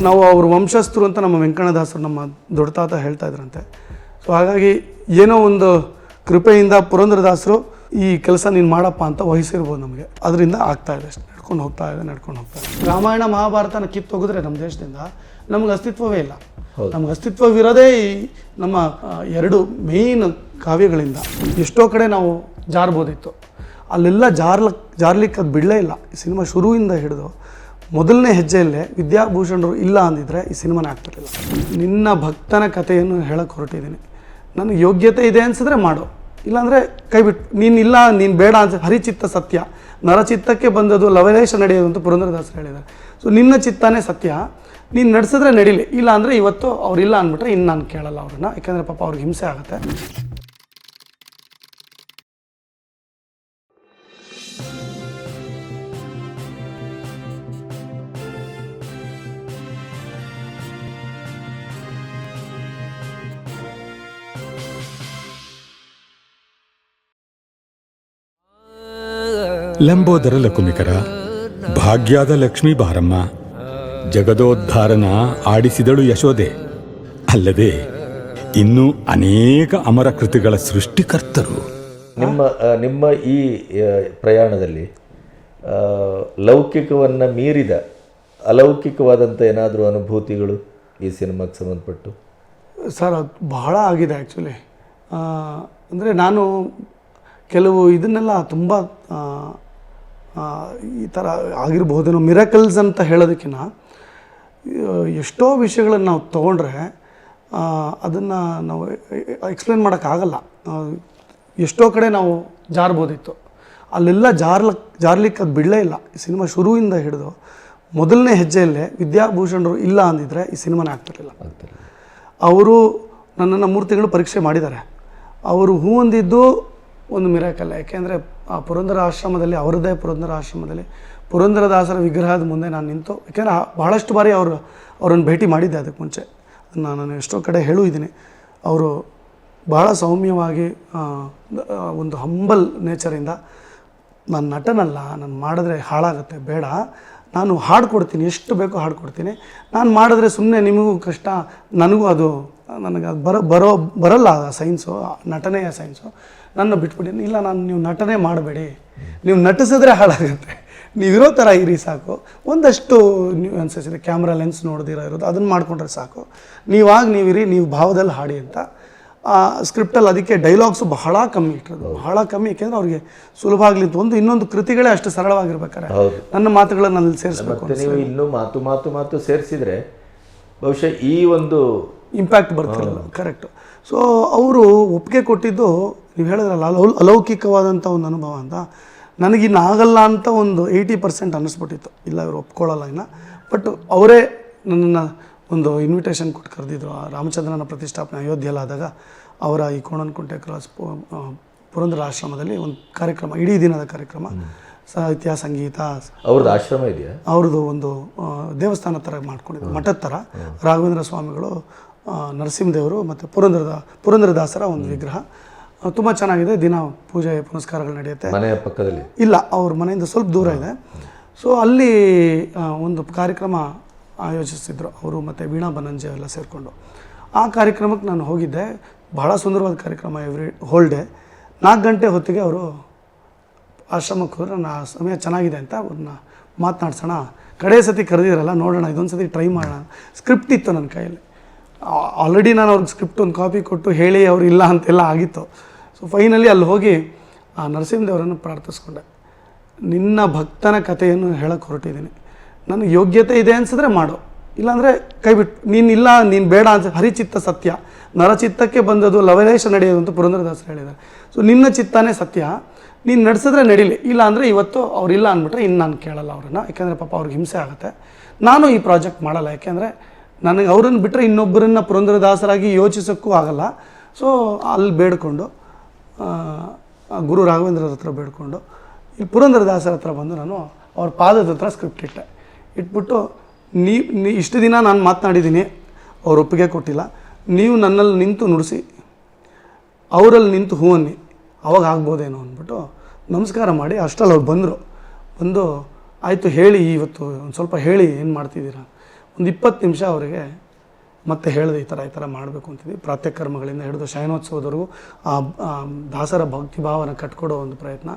ನಾವು ಅವ್ರ ವಂಶಸ್ಥರು ಅಂತ ನಮ್ಮ ವೆಂಕಣ್ಣದಾಸರು ನಮ್ಮ ದೊಡ್ಡ ತಾತ ಹೇಳ್ತಾ ಇದ್ರಂತೆ. ಸೊ ಹಾಗಾಗಿ ಏನೋ ಒಂದು ಕೃಪೆಯಿಂದ ಪುರಂದ್ರದಾಸರು ಈ ಕೆಲಸ ನೀನು ಮಾಡಪ್ಪ ಅಂತ ವಹಿಸಿರ್ಬೋದು ನಮಗೆ. ಅದರಿಂದ ಆಗ್ತಾ ಇದೆ ಅಷ್ಟೇ. ನಡ್ಕೊಂಡು ಹೋಗ್ತಾ ಇದೆ ನಡ್ಕೊಂಡು ಹೋಗ್ತಾ ಇದೆ. ರಾಮಾಯಣ ಮಹಾಭಾರತನ ಕಿತ್ತೋಗಿದ್ರೆ ನಮ್ಮ ದೇಶದಿಂದ ನಮ್ಗೆ ಅಸ್ತಿತ್ವವೇ ಇಲ್ಲ. ನಮ್ಗೆ ಅಸ್ತಿತ್ವವಿರೋದೇ ಈ ನಮ್ಮ ಎರಡು ಮೇಯ್ನ್ ಕಾವ್ಯಗಳಿಂದ. ಎಷ್ಟೋ ಕಡೆ ನಾವು ಜಾರ್ಬೋದಿತ್ತು. ಅಲ್ಲೆಲ್ಲ ಜಾರ್ಲಕ್ ಜಾರ್ಲಿಕ್ಕೆ ಅದು ಬಿಡಲೇ ಇಲ್ಲ. ಈ ಸಿನಿಮಾ ಶುರುವಿಂದ ಹಿಡಿದು ಮೊದಲನೇ ಹೆಜ್ಜೆಯಲ್ಲೇ ವಿದ್ಯಾಭೂಷಣರು ಇಲ್ಲ ಅಂದಿದ್ರೆ ಈ ಸಿನಿಮಾನ ಆಗ್ತಿರಲಿಲ್ಲ. ನಿನ್ನ ಭಕ್ತನ ಕಥೆಯನ್ನು ಹೇಳಕ್ಕೆ ಹೊರಟಿದ್ದೀನಿ. ನನಗೆ ಯೋಗ್ಯತೆ ಇದೆ ಅನ್ಸಿದ್ರೆ ಮಾಡು. ಇಲ್ಲಾಂದರೆ ಕೈ ಬಿಟ್ಟು ನೀನು ಬೇಡ ಅನ್ಸ ಹರಿಚಿತ್ತ ಸತ್ಯ. ನರಚಿತ್ತಕ್ಕೆ ಬಂದದ್ದು ಲವಲೇಶ ನಡೆಯೋದು ಅಂತ ಪುರಂದರದಾಸರು ಹೇಳಿದ್ದಾರೆ. ಸೊ ನಿನ್ನ ಚಿತ್ತನೇ ಸತ್ಯ. ನೀನು ನಡೆಸಿದ್ರೆ ನಡೀಲಿ. ಇಲ್ಲ ಅಂದರೆ ಇವತ್ತು ಅವ್ರು ಇಲ್ಲ ಅಂದ್ಬಿಟ್ರೆ ಇನ್ನು ನಾನು ಕೇಳಲ್ಲ ಅವ್ರನ್ನ. ಯಾಕಂದರೆ ಪಾಪ ಅವ್ರಿಗೆ ಹಿಂಸೆ ಆಗುತ್ತೆ. ಲಂಬೋದರ ಲಕುಮಿಕರ ಭಾಗ್ಯದ ಲಕ್ಷ್ಮೀ ಬಾರಮ್ಮ ಜಗದೋದ್ಧಾರನ ಆಡಿಸಿದಳು ಯಶೋದೆ ಅಲ್ಲದೆ ಇನ್ನೂ ಅನೇಕ ಅಮರ ಕೃತಿಗಳ ಸೃಷ್ಟಿಕರ್ತರು. ನಿಮ್ಮ ನಿಮ್ಮ ಈ ಪ್ರಯಾಣದಲ್ಲಿ ಲೌಕಿಕವನ್ನು ಮೀರಿದ ಅಲೌಕಿಕವಾದಂಥ ಏನಾದರೂ ಅನುಭೂತಿಗಳು ಈ ಸಿನಿಮಾಕ್ಕೆ ಸಂಬಂಧಪಟ್ಟು? ಸರ್ ಅದು ಬಹಳ ಆಗಿದೆ ಆ್ಯಕ್ಚುಲಿ ಅಂದರೆ ನಾನು ಕೆಲವು ಇದನ್ನೆಲ್ಲ ತುಂಬ ಈ ಥರ ಆಗಿರ್ಬೋದೇನೋ ಮಿರಕಲ್ಸ್ ಅಂತ ಹೇಳೋದಕ್ಕಿಂತ ಎಷ್ಟೋ ವಿಷಯಗಳನ್ನು ನಾವು ತೊಗೊಂಡ್ರೆ ಅದನ್ನು ನಾವು ಎಕ್ಸ್ಪ್ಲೇನ್ ಮಾಡೋಕ್ಕಾಗಲ್ಲ. ಎಷ್ಟೋ ಕಡೆ ನಾವು ಜಾರ್ಬೋದಿತ್ತು. ಅಲ್ಲೆಲ್ಲ ಜಾರ್ಲಕ್ ಜಾರ್ಲಿಕ್ಕೆ ಅದು ಬಿಡಲೇ ಇಲ್ಲ. ಈ ಸಿನಿಮಾ ಶುರುವಿಂದ ಹಿಡಿದು ಮೊದಲನೇ ಹೆಜ್ಜೆಯಲ್ಲೇ ವಿದ್ಯಾಭೂಷಣರು ಇಲ್ಲ ಅಂದಿದ್ರೆ ಈ ಸಿನಿಮಾನೇ ಆಗ್ತಿರಲಿಲ್ಲ. ಅವರು ನನ್ನನ್ನು ಮೂರು ತಿಂಗಳು ಪರೀಕ್ಷೆ ಮಾಡಿದ್ದಾರೆ. ಅವರು ಹೂ ಒಂದು ಮಿರಾಕಲ್ಲ ಯಾಕೆಂದರೆ ಆ ಪುರಂದರ ಆಶ್ರಮದಲ್ಲಿ, ಅವರದೇ ಪುರಂದರ ಆಶ್ರಮದಲ್ಲಿ ಪುರಂದರದಾಸರ ವಿಗ್ರಹದ ಮುಂದೆ ನಾನು ನಿಂತು, ಯಾಕೆಂದರೆ ಭಾಳಷ್ಟು ಬಾರಿ ಅವರು, ಅವರನ್ನು ಭೇಟಿ ಮಾಡಿದ್ದೆ ಅದಕ್ಕೆ ಮುಂಚೆ. ನಾನು ಎಷ್ಟೋ ಕಡೆ ಹೇಳೂ ಇದ್ದೀನಿ. ಅವರು ಬಹಳ ಸೌಮ್ಯವಾಗಿ ಒಂದು ಹಂಬಲ್ ನೇಚರಿಂದ ನಾನು ನಟನಲ್ಲ, ನಾನು ಮಾಡಿದ್ರೆ ಹಾಳಾಗುತ್ತೆ, ಬೇಡ. ನಾನು ಹಾಡ್ಕೊಡ್ತೀನಿ ಎಷ್ಟು ಬೇಕೋ ಹಾಡ್ಕೊಡ್ತೀನಿ ನಾನು ಮಾಡಿದ್ರೆ ಸುಮ್ಮನೆ ನಿಮಗೂ ಕಷ್ಟ, ನನಗೂ ಅದು, ನನಗೆ ಅದು ಬರೋ ಬರೋ, ಬರಲ್ಲ ಸೈನ್ಸು ನಟನೆಯ ಸೈನ್ಸು. ನನ್ನ ಬಿಟ್ಬಿಡಿ. ಇಲ್ಲ ನಾನು ನೀವು ನಟನೆ ಮಾಡಬೇಡಿ. ನೀವು ನಟಿಸಿದ್ರೆ ಹಾಳಾಗುತ್ತೆ. ನೀವಿರೋ ಥರ ಇರಿ ಸಾಕು. ಒಂದಷ್ಟು ನೀವು ಇದೆ. ಕ್ಯಾಮ್ರಾ ಲೆನ್ಸ್ ನೋಡ್ದಿರೋ ಇರೋದು. ಅದನ್ನು ಮಾಡ್ಕೊಂಡ್ರೆ ಸಾಕು. ನೀವಾಗ ನೀವಿರಿ ನೀವು ಭಾವದಲ್ಲಿ ಹಾಡಿ ಅಂತ. ಆ ಸ್ಕ್ರಿಪ್ಟಲ್ಲಿ ಅದಕ್ಕೆ ಡೈಲಾಗ್ಸು ಬಹಳ ಕಮ್ಮಿ ಇಟ್ಟಿರೋದು. ಬಹಳ ಕಮ್ಮಿ. ಯಾಕೆಂದ್ರೆ ಅವ್ರಿಗೆ ಸುಲಭ ಆಗಲಿ ಅಂತ. ಒಂದು ಇನ್ನೊಂದು ಕೃತಿಗಳೇ ಅಷ್ಟು ಸರಳವಾಗಿರ್ಬೇಕಾರೆ. ನನ್ನ ಮಾತುಗಳನ್ನು ಅಲ್ಲಿ ಸೇರಿಸ್ಬೇಕು ನೀವು ಇನ್ನೂ ಮಾತು ಮಾತು ಮಾತು ಸೇರಿಸಿದ್ರೆ ಬಹುಶಃ ಈ ಒಂದು ಇಂಪ್ಯಾಕ್ಟ್ ಬರ್ತಿರಲಿಲ್ಲ ಕರೆಕ್ಟು ಸೊ ಅವರು ಒಪ್ಪಿಗೆ ಕೊಟ್ಟಿದ್ದು ನೀವು ಹೇಳಿದ್ರಲ್ಲ ಅಲೌ ಅಲೌಕಿಕವಾದಂಥ ಒಂದು ಅನುಭವ ಅಂತ. ನನಗಿನ್ನ ಆಗಲ್ಲ ಅಂತ ಒಂದು ಏಯ್ಟಿ ಪರ್ಸೆಂಟ್ ಅನ್ನಿಸ್ಬಿಟ್ಟಿತ್ತು. ಇಲ್ಲ ಇವರು ಒಪ್ಕೊಳ್ಳಲ್ಲ ಇನ್ನು. ಬಟ್ ಅವರೇ ನನ್ನನ್ನು ಒಂದು ಇನ್ವಿಟೇಷನ್ ಕೊಟ್ಟು ಕರೆದಿದ್ರು. ಆ ರಾಮಚಂದ್ರನ ಪ್ರತಿಷ್ಠಾಪನೆ ಅಯೋಧ್ಯೆಯಲ್ಲಾದಾಗ ಅವರ ಈ ಕೋಣನ್ಕುಂಟೆ ಕ್ರಾಸ್ ಪು- ಪುರಂದರ ಆಶ್ರಮದಲ್ಲಿ ಒಂದು ಕಾರ್ಯಕ್ರಮ ಇಡೀ ದಿನದ ಕಾರ್ಯಕ್ರಮ. ಸಾಹಿತ್ಯ ಸಂಗೀತ ಅವ್ರದ್ದು ಆಶ್ರಮ ಇದೆಯಾ? ಅವ್ರದ್ದು ಒಂದು ದೇವಸ್ಥಾನ ಥರ ಮಾಡ್ಕೊಂಡಿದ್ರು. ಮಠದ ಥರ ರಾಘವೇಂದ್ರ ಸ್ವಾಮಿಗಳು ನರಸಿಂಹದೇವರು ಮತ್ತು ಪುರಂದರದ ಪುರಂದರದಾಸರ ಒಂದು ವಿಗ್ರಹ. ತುಂಬ ಚೆನ್ನಾಗಿದೆ. ದಿನ ಪೂಜೆ ಪುನಸ್ಕಾರಗಳು ನಡೆಯುತ್ತೆ. ಮನೆಯ ಪಕ್ಕದಲ್ಲಿ? ಇಲ್ಲ ಅವ್ರ ಮನೆಯಿಂದ ಸ್ವಲ್ಪ ದೂರ ಇದೆ. ಸೊ ಅಲ್ಲಿ ಒಂದು ಕಾರ್ಯಕ್ರಮ ಆಯೋಜಿಸಿದ್ರು ಅವರು ಮತ್ತು ವೀಣಾ ಬನಂಜೆ ಎಲ್ಲ ಸೇರಿಕೊಂಡು. ಆ ಕಾರ್ಯಕ್ರಮಕ್ಕೆ ನಾನು ಹೋಗಿದ್ದೆ. ಬಹಳ ಸುಂದರವಾದ ಕಾರ್ಯಕ್ರಮ ಎವ್ರಿ ಹೋಲ್ ಡೇ ನಾಲ್ಕು ಗಂಟೆ ಹೊತ್ತಿಗೆ ಅವರು ಆಶ್ರಮಕ್ಕೆ ಹೋದ್ರೆ. ಸಮಯ ಚೆನ್ನಾಗಿದೆ ಅಂತ ಅವ್ರನ್ನ ಮಾತನಾಡ್ಸೋಣ. ಕಡೆ ಸತಿ ಕರೆದಿರಲ್ಲ ನೋಡೋಣ ಇದೊಂದು ಸತಿ ಟ್ರೈ ಮಾಡೋಣ. ಸ್ಕ್ರಿಪ್ಟ್ ಇತ್ತು ನನ್ನ ಕೈಯಲ್ಲಿ. ಆಲ್ರೆಡಿ ನಾನು ಅವ್ರಿಗೆ ಸ್ಕ್ರಿಪ್ಟ್ ಒಂದು ಕಾಪಿ ಕೊಟ್ಟು ಹೇಳಿ ಅವ್ರು ಇಲ್ಲ ಅಂತೆಲ್ಲ ಆಗಿತ್ತು. ಸೊ ಫೈನಲಿ ಅಲ್ಲಿ ಹೋಗಿ ಆ ನರಸಿಂಹದೇವರನ್ನು ಪ್ರಾರ್ಥಿಸ್ಕೊಂಡೆ. ನಿನ್ನ ಭಕ್ತನ ಕಥೆಯನ್ನು ಹೇಳಕ್ಕೆ ಹೊರಟಿದ್ದೀನಿ. ನನಗೆ ಯೋಗ್ಯತೆ ಇದೆ ಅನ್ಸಿದ್ರೆ ಮಾಡು. ಇಲ್ಲಾಂದರೆ ಕೈ ಬಿಟ್ಟು ನೀನು ಬೇಡ ಅನ್ಸ, ಹರಿಚಿತ್ತ ಸತ್ಯ. ನರಚಿತ್ತಕ್ಕೆ ಬಂದದ್ದು ಲವಲೇಶ ನಡೆಯೋದು ಅಂತ ಪುರಂದರದಾಸರು ಹೇಳಿದ್ದಾರೆ. ಸೊ ನಿನ್ನ ಚಿತ್ತನೇ ಸತ್ಯ. ನೀನು ನಡೆಸಿದ್ರೆ ನಡೀಲಿ. ಇಲ್ಲ ಅಂದರೆ ಇವತ್ತು ಅವರಿಲ್ಲ ಅಂದ್ಬಿಟ್ರೆ ಇನ್ನು ನಾನು ಕೇಳಲ್ಲ ಅವ್ರನ್ನ. ಯಾಕೆಂದರೆ ಪಾಪ ಅವ್ರಿಗೆ ಹಿಂಸೆ ಆಗುತ್ತೆ. ನಾನು ಈ ಪ್ರಾಜೆಕ್ಟ್ ಮಾಡಲ್ಲ. ಯಾಕೆಂದರೆ ನನಗೆ ಅವ್ರನ್ನ ಬಿಟ್ಟರೆ ಇನ್ನೊಬ್ಬರನ್ನ ಪುರಂದ್ರದಾಸರಾಗಿ ಯೋಚಿಸೋಕ್ಕೂ ಆಗಲ್ಲ. ಸೊ ಅಲ್ಲಿ ಬೇಡ್ಕೊಂಡು ಗುರು ರಾಘವೇಂದ್ರರ ಹತ್ರ ಬೇಡ್ಕೊಂಡು ಈ ಪುರಂದ್ರದಾಸರ ಹತ್ರ ಬಂದು ನಾನು ಅವ್ರ ಪಾದದ ಹತ್ರ ಸ್ಕ್ರಿಪ್ಟ್ ಇಟ್ಟೆ. ಇಟ್ಬಿಟ್ಟು, ನೀ ನೀ, ಇಷ್ಟು ದಿನ ನಾನು ಮಾತನಾಡಿದ್ದೀನಿ, ಅವ್ರು ಒಪ್ಪಿಗೆ ಕೊಟ್ಟಿಲ್ಲ. ನೀವು ನನ್ನಲ್ಲಿ ನಿಂತು ನುಡಿಸಿ, ಅವರಲ್ಲಿ ನಿಂತು ಹೂ ಅನ್ನಿ, ಅವಾಗ ಆಗ್ಬೋದೇನೋ ಅಂದ್ಬಿಟ್ಟು ನಮಸ್ಕಾರ ಮಾಡಿ ಅಷ್ಟರಲ್ಲಿ ಅವ್ರು ಬಂದರು. ಬಂದು, ಆಯಿತು, ಹೇಳಿ ಇವತ್ತು ಒಂದು ಸ್ವಲ್ಪ ಹೇಳಿ, ಏನು ಮಾಡ್ತಿದ್ದೀರಾ? ಒಂದು ಇಪ್ಪತ್ತು ನಿಮಿಷ ಅವರಿಗೆ ಮತ್ತೆ ಹೇಳಿದೆ ಈ ಥರ ಈ ಥರ ಮಾಡಬೇಕು ಅಂತಿದ್ವಿ. ಪ್ರಾತ್ಯಕರ್ಮಗಳಿಂದ ಹಿಡಿದು ಶಯನೋತ್ಸವದವರೆಗೂ ಆ ದಾಸರ ಭಕ್ತಿ ಭಾವನ ಕಟ್ಕೊಡೋ ಒಂದು ಪ್ರಯತ್ನ.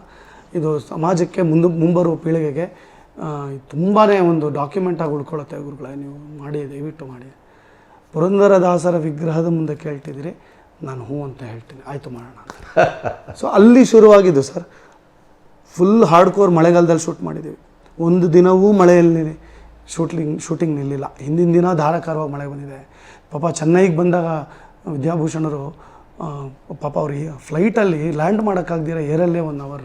ಇದು ಸಮಾಜಕ್ಕೆ ಮುಂದೆ ಮುಂಬರುವ ಪೀಳಿಗೆಗೆ ತುಂಬಾ ಒಂದು ಡಾಕ್ಯುಮೆಂಟ್ ಆಗಿ ಉಳ್ಕೊಳ್ಳುತ್ತೆ ಗುರುಗಳೇ. ನೀವು ಮಾಡಿ ದಯವಿಟ್ಟು ಮಾಡಿ ಪುರಂದರದಾಸರ ವಿಗ್ರಹದ ಮುಂದೆ ಕೇಳ್ತಿದ್ದೀರಿ. ನಾನು ಹ್ಞೂ ಅಂತ ಹೇಳ್ತೀನಿ. ಆಯಿತು ಮಾಡೋಣ ಸೊ ಅಲ್ಲಿ ಶುರುವಾಗಿದ್ದು ಸರ್ ಫುಲ್ ಹಾರ್ಡ್ ಕೋರ್ ಮಳೆಗಾಲದಲ್ಲಿ ಶೂಟ್ ಮಾಡಿದ್ದೀವಿ. ಒಂದು ದಿನವೂ ಮಳೆಯಲ್ಲಿ ಶೂಟಿಂಗ್ ಶೂಟಿಂಗ್ ನಿಲ್ಲಿಲ್ಲ. ಹಿಂದಿನ ದಿನ ಧಾರಾಕಾರವಾಗಿ ಮಳೆ ಬಂದಿದೆ. ಪಾಪ ಚೆನ್ನೈಗೆ ಬಂದಾಗ ವಿದ್ಯಾಭೂಷಣರು ಪಾಪ ಅವ್ರಿಗೆ ಫ್ಲೈಟಲ್ಲಿ ಲ್ಯಾಂಡ್ ಮಾಡೋಕ್ಕಾಗ್ದಿರ ಏರಲ್ಲೇ ಒನ್ ಅವರ್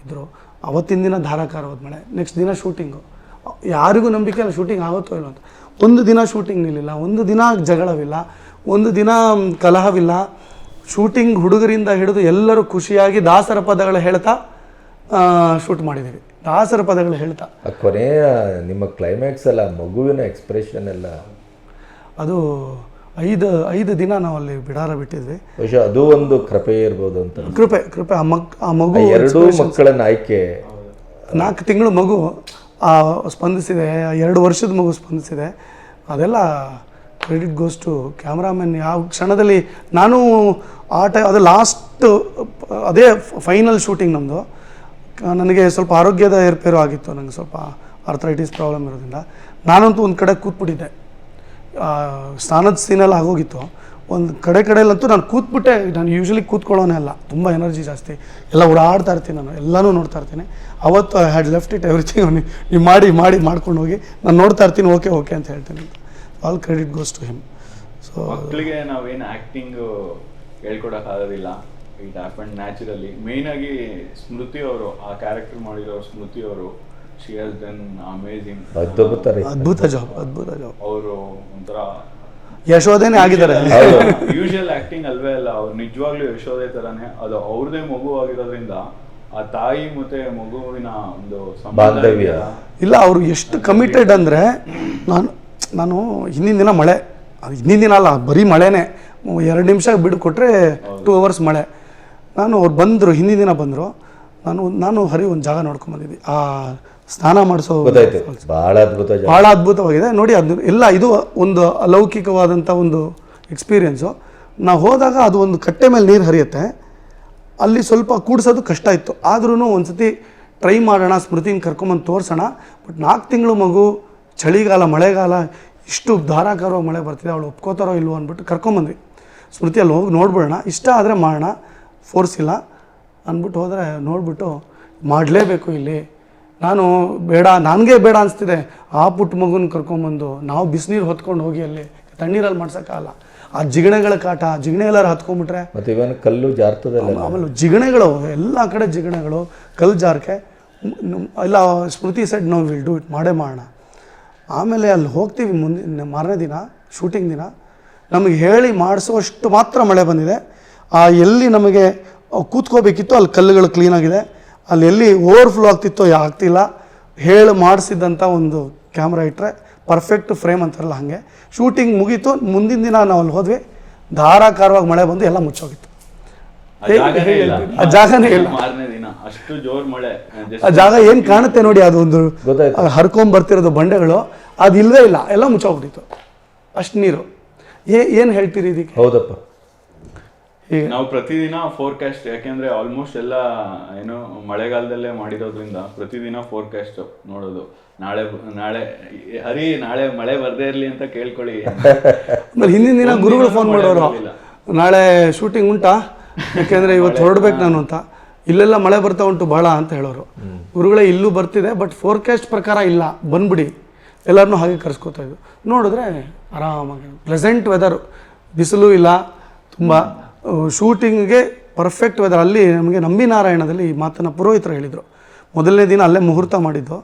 ಇದ್ದರು ಅವತ್ತಿನ ದಿನ ಧಾರಾಕಾರವಾದ ಮಳೆ. ನೆಕ್ಸ್ಟ್ ದಿನ ಶೂಟಿಂಗು. ಯಾರಿಗೂ ನಂಬಿಕೆ ಇಲ್ಲ ಶೂಟಿಂಗ್ ಆಗುತ್ತೋ ಇಲ್ಲ ಅಂತ. ಒಂದು ದಿನ ಶೂಟಿಂಗ್ ನಿಲ್ಲಿಲ್ಲ. ಒಂದು ದಿನ ಜಗಳವಿಲ್ಲ. ಒಂದು ದಿನ ಕಲಹವಿಲ್ಲ. ಶೂಟಿಂಗ್ ಹುಡುಗರಿಂದ ಹಿಡಿದು ಎಲ್ಲರೂ ಖುಷಿಯಾಗಿ ದಾಸರ ಪದಗಳು ಹೇಳ್ತಾ ಶೂಟ್ ಮಾಡಿದ್ದೀವಿ ದಾಸರ ಪದಗಳು ಹೇಳ್ತಾ. ಕೊನೆಯ ನಿಮ್ಮ ಕ್ಲೈಮ್ಯಾಕ್ಸ್ ಅಲ್ಲ ಮಗುವಿನ ಎಕ್ಸ್ಪ್ರೆಷನ್ ಎಲ್ಲ. ಅದು ಐದು ಐದು ದಿನ ನಾವು ಅಲ್ಲಿ ಬಿಡಾರ ಬಿಟ್ಟಿದ್ವಿ. ಬಹುಶಃ ಅದು ಒಂದು ಕೃಪೆ ಇರ್ಬೋದು ಅಂತ ಕೃಪೆ ಕೃಪೆ. ಆ ಮಕ್ ಆ ಮಗು ಎರಡು ಮಕ್ಕಳನ್ನ ಆಯ್ಕೆ. ನಾಲ್ಕು ತಿಂಗಳು ಮಗು ಆ, ಸ್ಪಂದಿಸಿದೆ ಎರಡು ವರ್ಷದ ಮಗು ಸ್ಪಂದಿಸಿದೆ. ಅದೆಲ್ಲ ಕ್ರೆಡಿಟ್ ಗೋಸ್ ಟು ಕ್ಯಾಮ್ರಾಮನ್. ಯಾವ ಕ್ಷಣದಲ್ಲಿ ನಾನು ಆ ಟೈ ಅದು ಲಾಸ್ಟ್ ಅದೇ ಫೈನಲ್ ಶೂಟಿಂಗ್ ನಮ್ಮದು ನನಗೆ ಸ್ವಲ್ಪ ಆರೋಗ್ಯದ ಏರ್ಪೇರು ಆಗಿತ್ತು ನನಗೆ ಸ್ವಲ್ಪ ಆರ್ಥರೈಟಿಸ್ ಪ್ರಾಬ್ಲಮ್ ಇರೋದ್ರಿಂದ. ನಾನಂತೂ ಒಂದು ಕಡೆ ಕೂತ್ಬಿಟ್ಟಿದ್ದೆ. ಸ್ನಾನದ ಸೀನೆಲ್ಲ ಆಗೋಗಿತ್ತು. ಒಂದು ಕಡೆ ಕಡೆಯಲ್ಲಂತೂ ನಾನು ಕೂತ್ಬಿಟ್ಟೆ. ನಾನು ಯೂಶ್ವಲಿ ಕೂತ್ಕೊಳ್ಳೋನೇ ಅಲ್ಲ. ತುಂಬ ಎನರ್ಜಿ ಜಾಸ್ತಿ. ಎಲ್ಲ ಓಡಾಡ್ತಾ ಇರ್ತೀನಿ ನಾನು. ಎಲ್ಲನೂ ನೋಡ್ತಾ ಇರ್ತೀನಿ. ಅವತ್ತು I had left it everything ನೀವು ಮಾಡಿ ಮಾಡಿ, ಮಾಡ್ಕೊಂಡು ಹೋಗಿ. ನಾನು ನೋಡ್ತಾ ಇರ್ತೀನಿ, ಓಕೆ ಓಕೆ ಅಂತ ಹೇಳ್ತೀನಿ all credit goes to him so ಮಕ್ಕಳಿಗೆ ನಾವೇನು ಆ್ಯಕ್ಟಿಂಗು ಹೇಳ್ಕೊಡಕ್ ಆಗೋದಿಲ್ಲ. ಇಟ್ ಹ್ಯಾಪನ್ ನ್ಯಾಚುರಲಿ ಮೇನ್ ಆಗಿ ಸ್ಮೃತಿ ಅವರು ಆ ಕ್ಯಾರೆಕ್ಟರ್ ಮಾಡಿರೋ ಸ್ಮೃತಿ ಅವರು ಶಿ ಹ್ಯಾಸ್ ಡನ್ ಅಮೇಝಿಂಗ್ ಅದ್ಭುತ ಅದ್ಭುತ ಜಾಬ್ ಅದ್ಭುತ ಜಾಬ್ ಅವರು ಒಂಥರ ಯಶೋಧನೆ ಆಗಿದ್ದಾರೆ. ಯೂಶುವಲ್ ಆಕ್ಟಿಂಗ್ ಅಲ್ವೇ ಅಲ್ಲ ಅವ್ರು ನಿಜವಾಗ್ಲೂ ಯಶೋದೆ ತರಾನೇ. ಅದು ಅವ್ರದೇ ಮಗು ಆಗಿರೋದ್ರಿಂದ ಆ ತಾಯಿ ಮತ್ತೆ ಮಗುವಿನ ಒಂದು ಸಂಬಂಧ ಬಾಂಧವ್ಯ. ಇಲ್ಲ ಅವರು ಎಷ್ಟು ಕಮಿಟೆಡ್ ಅಂದ್ರೆ ನಾನು ನಾನು ಹಿಂದಿನ ದಿನ ಮಳೆ ಅದು ಹಿಂದಿನ ದಿನ ಅಲ್ಲ ಬರೀ ಮಳೆನೇ. ಎರಡು ನಿಮಿಷ ಬಿಡು ಕೊಟ್ಟರೆ ಟೂ ಅವರ್ಸ್ ಮಳೆ. ನಾನು ಅವ್ರು ಬಂದರು ಹಿಂದಿನ ದಿನ ಬಂದರು ನಾನು ನಾನು ಹರಿ ಒಂದು ಜಾಗ ನೋಡ್ಕೊಂಬಂದಿದ್ದೆ ಆ ಸ್ನಾನ ಮಾಡಿಸೋ ಬಹಳ ಅದ್ಭುತ ಬಹಳ ಭಾಳ ಅದ್ಭುತವಾಗಿದೆ. ನೋಡಿ ಅದು ಎಲ್ಲ ಇದು ಒಂದು ಅಲೌಕಿಕವಾದಂಥ ಒಂದು ಎಕ್ಸ್ಪೀರಿಯೆನ್ಸು ನಾವು ಹೋದಾಗ ಅದು ಒಂದು ಕಟ್ಟೆ ಮೇಲೆ ನೀರು ಹರಿಯುತ್ತೆ. ಅಲ್ಲಿ ಸ್ವಲ್ಪ ಕೂಡಿಸೋದು ಕಷ್ಟ ಇತ್ತು. ಆದ್ರೂ ಒಂದ್ಸತಿ ಟ್ರೈ ಮಾಡೋಣ ಸ್ಮೃತಿನ ಕರ್ಕೊಂಬಂದು ತೋರಿಸೋಣ. ಬಟ್ ನಾಲ್ಕು ತಿಂಗಳು ಮಗು ಚಳಿಗಾಲ ಮಳೆಗಾಲ ಇಷ್ಟು ಧಾರಾಕಾರವಾಗಿ ಮಳೆ ಬರ್ತಿದೆ. ಅವಳು ಒಪ್ಕೋತಾರೋ ಇಲ್ವೋ ಅಂದ್ಬಿಟ್ಟು ಕರ್ಕೊಂಬಂದ್ವಿ. ಸ್ಮೃತಿ ಅಲ್ಲಿ ಹೋಗಿ ನೋಡ್ಬಿಡೋಣ. ಇಷ್ಟ ಆದರೆ ಮಾಡೋಣ. ಫೋರ್ಸ್ ಇಲ್ಲ ಅಂದ್ಬಿಟ್ಟು ಹೋದರೆ ನೋಡಿಬಿಟ್ಟು ಮಾಡಲೇಬೇಕು ಇಲ್ಲಿ. ನಾನು ಬೇಡ ನನಗೆ ಬೇಡ ಅನಿಸ್ತಿದೆ. ಆ ಪುಟ್ಟ ಮಗುನ ಕರ್ಕೊಂಬಂದು ನಾವು ಬಿಸಿನೀರು ಹೊತ್ಕೊಂಡು ಹೋಗಿ ಅಲ್ಲಿ ತಣ್ಣೀರಲ್ಲಿ ಮಾಡ್ಸೋಕ್ಕಾಗಲ್ಲ. ಆ ಜಿಗಣೆಗಳ ಕಾಟ ಜಿಗಣೆ ಎಲ್ಲಾರು ಹತ್ಕೊಂಡ್ಬಿಟ್ರೆ ಮತ್ತೆ ಇವನ್ ಕಲ್ಲು ಜಾರ್ತದೆ ಆಮೇಲೆ ಜಿಗಣೆಗಳು ಎಲ್ಲ ಕಡೆ ಜಿಗಣೆಗಳು ಕಲ್ಲು ಜಾರಕ್ಕೆ ಎಲ್ಲ Smriti said no will do it ಮಾಡೇ ಮಾಡೋಣ. ಆಮೇಲೆ ಅಲ್ಲಿ ಹೋಗ್ತೀವಿ ಮುಂದಿನ ಮಾರನೇ ದಿನ ಶೂಟಿಂಗ್ ದಿನ. ನಮಗೆ ಹೇಳಿ ಮಾಡಿಸುವಷ್ಟು ಮಾತ್ರ ಮಳೆ ಬಂದಿದೆ. ಆ ಎಲ್ಲಿ ನಮಗೆ ಕೂತ್ಕೋಬೇಕಿತ್ತು ಅಲ್ಲಿ ಕಲ್ಲುಗಳು ಕ್ಲೀನಾಗಿದೆ ಅಲ್ಲಿ ಎಲ್ಲಿ ಓವರ್ಫ್ಲೋ ಆಗ್ತಿತ್ತೋ ಯಾ- ಆಗ್ತಿಲ್ಲ. ಹೇಳಿ ಮಾಡಿಸಿದ್ದಂಥ ಒಂದು ಕ್ಯಾಮ್ರಾ ಇಟ್ಟರೆ ಪರ್ಫೆಕ್ಟ್ ಫ್ರೇಮ್ ಅಂತಾರಲ್ಲ ಹಾಗೆ. ಶೂಟಿಂಗ್ ಮುಗೀತು ಮುಂದಿನ ದಿನ ನಾವು ಅಲ್ಲಿ ಹೋದ್ವಿ. ಧಾರಾಕಾರವಾಗಿ ಮಳೆ ಬಂದು ಎಲ್ಲ ಮುಚ್ಚೋಗಿತ್ತು. ಆ ಜಾಗನೇ ಇಲ್ಲ. ಆ ಜಾಗನೇ ಇಲ್ಲ. ದಿನ. ಅಷ್ಟು ಜೋರ್ ಮಳೆ. ಆ ಜಾಗ ಏನು ಕಾಣುತ್ತೆ ನೋಡಿ ಅದು ಒಂದು. ಹರ್ಕೊಂಡ್ ಬರ್ತಿರೋದು ಬಂಡೆಗಳು. ಅದು ಇಲ್ಲವೇ ಇಲ್ಲ. ಎಲ್ಲ ಮುಚ್ಚೋಗ್ಬಿಟ್ಟಿತ್ತು. ಅಷ್ಟು ನೀರು. ಏನ್ ಏನು ಹೇಳ್ತೀರಿ ಇದಕ್ಕೆ? ಹೌದಪ್ಪ. ಈಗ ನಾವು ಪ್ರತಿದಿನ ಫೋರ್ಕಾಸ್ಟ್ ಯಾಕೆಂದ್ರೆ ಆಲ್ಮೋಸ್ಟ್ ಎಲ್ಲ ಏನು ಮಳೆಗಾಲದಲ್ಲೇ ಮಾಡಿರೋದ್ರಿಂದ ಪ್ರತಿದಿನ ಫೋರ್ಕಾಸ್ಟ್ ನೋಡೋದು. ನಾಳೆ ನಾಳೆ ಹರಿ ನಾಳೆ ಮಳೆ ಬರ್ದೇ ಇರಲಿ ಅಂತ ಕೇಳ್ಕೊಳ್ಳಿ. ಹಿಂದಿನ ದಿನ ಗುರುಗಳು ಫೋನ್ ಮಾಡೋರು. ನಾಳೆ ಶೂಟಿಂಗ್ ಉಂಟಾ? ಯಾಕೆಂದ್ರೆ ಇವತ್ತು ಹೊರಡ್ಬೇಕು ನಾನು ಅಂತ. ಇಲ್ಲೆಲ್ಲ ಮಳೆ ಬರ್ತಾ ಉಂಟು ಬಹಳ ಅಂತ ಹೇಳೋರು. ಗುರುಗಳೇ ಇಲ್ಲೂ ಬರ್ತಿದೆ ಬಟ್ ಫೋರ್ಕಾಸ್ಟ್ ಪ್ರಕಾರ ಇಲ್ಲ. ಬಂದ್ಬಿಡಿ. ಎಲ್ಲರನ್ನೂ ಹಾಗೆ ಕರ್ಸ್ಕೊತಾ ಇದ್ರು. ನೋಡಿದ್ರೆ ಆರಾಮಾಗಿ ಪ್ಲೆಸೆಂಟ್ ವೆದರು ಬಿಸಿಲು ಇಲ್ಲ ತುಂಬ. ಶೂಟಿಂಗ್ಗೆ ಪರ್ಫೆಕ್ಟ್ ವೆದರ್ ಅಲ್ಲಿ ನಮಗೆ ನಂಬಿ ನಾರಾಯಣದಲ್ಲಿ ಮಾತನ್ನು ಪುರೋಹಿತರು ಹೇಳಿದರು. ಮೊದಲನೇ ದಿನ ಅಲ್ಲೇ ಮುಹೂರ್ತ ಮಾಡಿದ್ದು.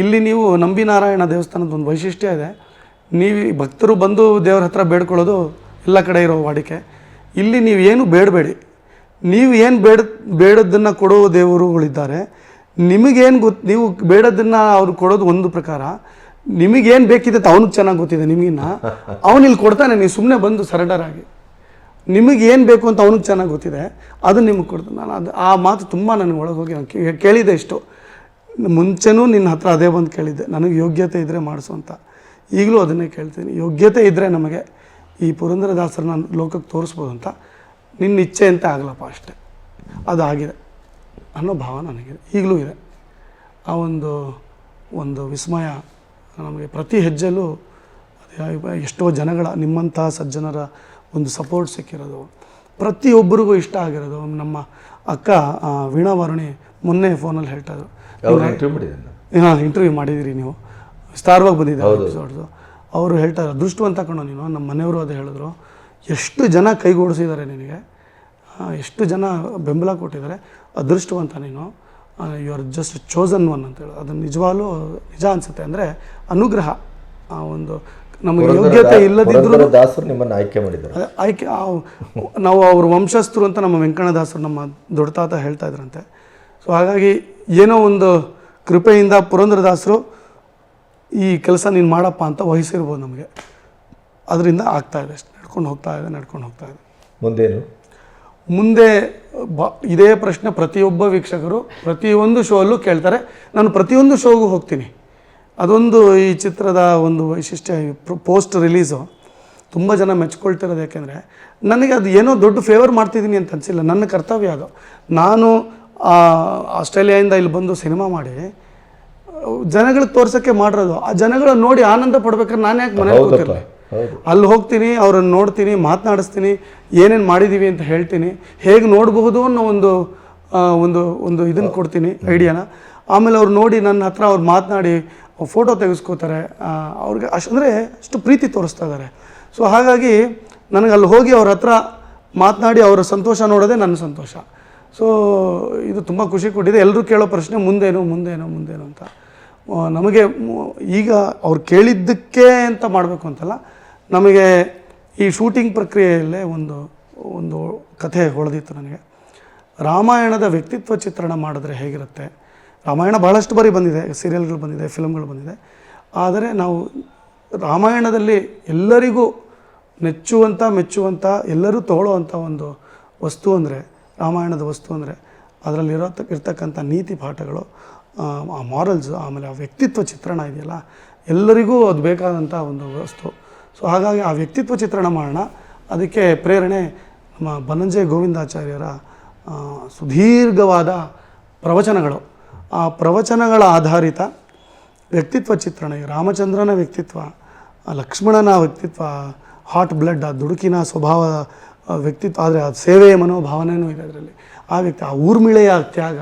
ಇಲ್ಲಿ ನೀವು ನಂಬಿ ನಾರಾಯಣ ದೇವಸ್ಥಾನದ ಒಂದು ವೈಶಿಷ್ಟ್ಯ ಇದೆ. ನೀವು ಭಕ್ತರು ಬಂದು ದೇವರ ಹತ್ರ ಬೇಡ್ಕೊಳ್ಳೋದು ಎಲ್ಲ ಕಡೆ ಇರೋ ವಾಡಿಕೆ. ಇಲ್ಲಿ ನೀವು ಏನು ಬೇಡಬೇಡಿ. ನೀವು ಏನು ಬೇಡ ಬೇಡದ್ದನ್ನು ಕೊಡೋ ದೇವರುಗಳಿದ್ದಾರೆ. ನಿಮಗೇನು ಗೊತ್ತು ನೀವು ಬೇಡದನ್ನು ಅವ್ರು ಕೊಡೋದು ಒಂದು ಪ್ರಕಾರ. ನಿಮಗೇನು ಬೇಕಿದೆ ಅವ್ನಿಗೆ ಚೆನ್ನಾಗಿ ಗೊತ್ತಿದೆ ನಿಮಗಿನ್ನ. ಅವನಿಲ್ಲಿ ಕೊಡ್ತಾನೆ, ನೀವು ಸುಮ್ಮನೆ ಬಂದು ಸರೆಂಡರ್ ನಿಮಗೆ ಏನು ಬೇಕು ಅಂತ ಅವ್ನಿಗೆ ಚೆನ್ನಾಗಿ ಗೊತ್ತಿದೆ, ಅದು ನಿಮಗೆ ಕೊಡ್ತು ನಾನು ಅದು, ಆ ಮಾತು ತುಂಬ ನನಗೆ ಒಳಗೆ ಹೋಗಿ ನಾನು ಕೇಳಿದೆ ಇಷ್ಟು. ಮುಂಚೆನೂ ನಿನ್ನ ಹತ್ರ ಅದೇ ಬಂದು ಕೇಳಿದ್ದೆ, ನನಗೆ ಯೋಗ್ಯತೆ ಇದ್ದರೆ ಮಾಡಿಸು ಅಂತ. ಈಗಲೂ ಅದನ್ನೇ ಕೇಳ್ತೀನಿ. ಯೋಗ್ಯತೆ ಇದ್ದರೆ ನಮಗೆ ಈ ಪುರಂದರದಾಸರನ್ನ ಲೋಕಕ್ಕೆ ತೋರಿಸ್ಬೋದು ಅಂತ ನಿನ್ನ ಇಚ್ಛೆ ಅಂತ ಆಗಲಪ್ಪ ಅಷ್ಟೆ. ಅದು ಆಗಿದೆ ಅನ್ನೋ ಭಾವ ನನಗಿದೆ. ಈಗಲೂ ಇದೆ. ಆ ಒಂದು ಒಂದು ವಿಸ್ಮಯ ನಮಗೆ ಪ್ರತಿ ಹೆಜ್ಜೆಲ್ಲೂ ಅದು ಎಷ್ಟೋ ಜನಗಳ ನಿಮ್ಮಂಥ ಸಜ್ಜನರ ಒಂದು ಸಪೋರ್ಟ್ ಸಿಕ್ಕಿರೋದು. ಪ್ರತಿಯೊಬ್ಬರಿಗೂ ಇಷ್ಟ ಆಗಿರೋದು ನಮ್ಮ ಅಕ್ಕ ವೀಣಾ ವಾರುಣಿ ಮೊನ್ನೆ ಫೋನಲ್ಲಿ ಹೇಳ್ತಾಯಿದ್ರು. ಹಾಂ ಇಂಟರ್ವ್ಯೂ ಮಾಡಿದಿರಿ ನೀವು. ವಿಸ್ತಾರವಾಗಿ ಬಂದಿದೆ ಎಪಿಸೋಡ್ಸು ಅವರು ಹೇಳ್ತಾರೆ ಅದೃಷ್ಟವಂತ ಕಣೋ ನೀನು ನಮ್ಮ ಮನೆಯವರು ಅದು ಹೇಳಿದ್ರು. ಎಷ್ಟು ಜನ ಕೈಗೂಡಿಸಿದ್ದಾರೆ ನಿನಗೆ? ಎಷ್ಟು ಜನ ಬೆಂಬಲ ಕೊಟ್ಟಿದ್ದಾರೆ? ಅದೃಷ್ಟವಂತ ನೀನು. You are just chosen one ಅಂತೇಳಿ ಅದು ನಿಜವಾಗ್ಲೂ ನಿಜ ಅನಿಸುತ್ತೆ. ಅಂದರೆ ಅನುಗ್ರಹ ಆ ಒಂದು ನಮಗೆ ಯೋಗ್ಯತೆ ಇಲ್ಲದಿದ್ದರೂ ದಾಸರು ನಿಮ್ಮನ್ನು ಆಯ್ಕೆ ಮಾಡಿದ್ದಾರೆ. ಆಯ್ಕೆ ನಾವು ಅವ್ರ ವಂಶಸ್ಥರು ಅಂತ ನಮ್ಮ ವೆಂಕಣ್ಣದಾಸರು ನಮ್ಮ ದೊಡ್ಡ ತಾತ ಹೇಳ್ತಾ ಇದ್ರಂತೆ. ಸೊ ಹಾಗಾಗಿ ಏನೋ ಒಂದು ಕೃಪೆಯಿಂದ ಪುರಂದ್ರದಾಸರು ಈ ಕೆಲಸ ನೀನು ಮಾಡಪ್ಪ ಅಂತ ವಹಿಸಿರ್ಬೋದು ನಮಗೆ. ಅದರಿಂದ ಆಗ್ತಾ ಇದೆ ಅಷ್ಟು. ನಡ್ಕೊಂಡು ಹೋಗ್ತಾ ಇದೆ ನಡ್ಕೊಂಡು ಹೋಗ್ತಾ ಇದೆ. ಮುಂದೇನು? ಮುಂದೆ ಬ ಇದೇ ಪ್ರಶ್ನೆ ಪ್ರತಿಯೊಬ್ಬ ವೀಕ್ಷಕರು ಪ್ರತಿಯೊಂದು ಶೋ ಅಲ್ಲೂ ಕೇಳ್ತಾರೆ. ನಾನು ಪ್ರತಿಯೊಂದು ಶೋಗೂ ಹೋಗ್ತೀನಿ. ಅದೊಂದು ಈ ಚಿತ್ರದ ಒಂದು ವೈಶಿಷ್ಟ್ಯ ಪೋಸ್ಟ್ ರಿಲೀಸು ತುಂಬ ಜನ ಮೆಚ್ಕೊಳ್ತಿರೋದು ಯಾಕೆಂದರೆ ನನಗೆ ಅದು ಏನೋ ದೊಡ್ಡ ಫೇವರ್ ಮಾಡ್ತಿದ್ದೀನಿ ಅಂತ ಅನಿಸಿಲ್ಲ. ನನ್ನ ಕರ್ತವ್ಯ ಅದು. ನಾನು ಆಸ್ಟ್ರೇಲಿಯಾಯಿಂದ ಇಲ್ಲಿ ಬಂದು ಸಿನಿಮಾ ಮಾಡಿ ಜನಗಳಿಗೆ ತೋರ್ಸೋಕ್ಕೆ ಮಾಡಿರೋದು. ಆ ಜನಗಳನ್ನ ನೋಡಿ ಆನಂದ ಪಡ್ಬೇಕಾದ್ರೆ ನಾನು ಯಾಕೆ ಮನೇಲಿ ಹೋಗ್ತಿಲ್ಲ ಅಲ್ಲಿ ಹೋಗ್ತೀನಿ ಅವ್ರನ್ನ ನೋಡ್ತೀನಿ ಮಾತನಾಡಿಸ್ತೀನಿ ಏನೇನು ಮಾಡಿದ್ದೀವಿ ಅಂತ ಹೇಳ್ತೀನಿ. ಹೇಗೆ ನೋಡಬಹುದು ಅನ್ನೋ ಒಂದು ಒಂದು ಒಂದು ಇದನ್ನು ಕೊಡ್ತೀನಿ ಐಡಿಯಾನ ಆಮೇಲೆ ಅವ್ರು ನೋಡಿ ನನ್ನ ಹತ್ರ ಅವ್ರು ಮಾತನಾಡಿ ಫೋಟೋ ತೆಗೆಸ್ಕೋತಾರೆ ಅವ್ರಿಗೆ ಅಷ್ಟು ಅಂದರೆ ಅಷ್ಟು ಪ್ರೀತಿ ತೋರಿಸ್ತಾ ಇದ್ದಾರೆ ಸೊ ಹಾಗಾಗಿ ನನಗೆ ಅಲ್ಲಿ ಹೋಗಿ ಅವ್ರ ಹತ್ರ ಮಾತನಾಡಿ ಅವರ ಸಂತೋಷ ನೋಡೋದೇ ನನ್ನ ಸಂತೋಷ. ಸೊ ಇದು ತುಂಬ ಖುಷಿ ಕೊಟ್ಟಿದೆ. ಎಲ್ಲರೂ ಕೇಳೋ ಪ್ರಶ್ನೆ ಮುಂದೇನು ಮುಂದೇನು ಮುಂದೇನು ಅಂತ. ನಮಗೆ ಈಗ ಅವ್ರು ಕೇಳಿದ್ದಕ್ಕೆ ಅಂತ ಮಾಡಬೇಕು ಅಂತಲ್ಲ, ನಮಗೆ ಈ ಶೂಟಿಂಗ್ ಪ್ರಕ್ರಿಯೆಯಲ್ಲೇ ಒಂದು ಒಂದು ಕಥೆ ಹೊಳೆದಿತ್ತು ನನಗೆ. ರಾಮಾಯಣದ ವ್ಯಕ್ತಿತ್ವ ಚಿತ್ರಣ ಮಾಡಿದ್ರೆ ಹೇಗಿರುತ್ತೆ? ರಾಮಾಯಣ ಭಾಳಷ್ಟು ಬಾರಿ ಬಂದಿದೆ ಸೀರಿಯಲ್ಗಳು ಬಂದಿದೆ ಫಿಲಮ್ಗಳು ಬಂದಿದೆ. ಆದರೆ ನಾವು ರಾಮಾಯಣದಲ್ಲಿ ಎಲ್ಲರಿಗೂ ನೆಚ್ಚುವಂಥ ಮೆಚ್ಚುವಂಥ ಎಲ್ಲರೂ ತಗೊಳ್ಳುವಂಥ ಒಂದು ವಸ್ತು ಅಂದರೆ ರಾಮಾಯಣದ ವಸ್ತು ಅಂದರೆ ಅದರಲ್ಲಿರೋ ಇರ್ತಕ್ಕಂಥ ನೀತಿ ಪಾಠಗಳು ಆ, ಮಾರಲ್ಸು ಆಮೇಲೆ ಆ ವ್ಯಕ್ತಿತ್ವ ಚಿತ್ರಣ ಇದೆಯಲ್ಲ ಎಲ್ಲರಿಗೂ ಅದು ಬೇಕಾದಂಥ ಒಂದು ವಸ್ತು. ಸೊ ಹಾಗಾಗಿ ಆ ವ್ಯಕ್ತಿತ್ವ ಚಿತ್ರಣ ಮಾಡೋಣ. ಅದಕ್ಕೆ ಪ್ರೇರಣೆ ನಮ್ಮ ಬನಂಜಯ ಗೋವಿಂದಾಚಾರ್ಯರ ಸುದೀರ್ಘವಾದ ಪ್ರವಚನಗಳು. ಆ ಪ್ರವಚನಗಳ ಆಧಾರಿತ ವ್ಯಕ್ತಿತ್ವ ಚಿತ್ರಣ ರಾಮಚಂದ್ರನ ವ್ಯಕ್ತಿತ್ವ ಲಕ್ಷ್ಮಣನ ವ್ಯಕ್ತಿತ್ವ, ಹಾಟ್ ಬ್ಲಡ್, ಆ ದುಡುಕಿನ ಸ್ವಭಾವ ವ್ಯಕ್ತಿತ್ವ, ಆದರೆ ಆ ಸೇವೆಯ ಮನೋಭಾವನೆಯೂ ಇದೆ ಅದರಲ್ಲಿ. ಆ ವ್ಯಕ್ತಿ, ಆ ಊರ್ಮಿಳೆಯ ತ್ಯಾಗ,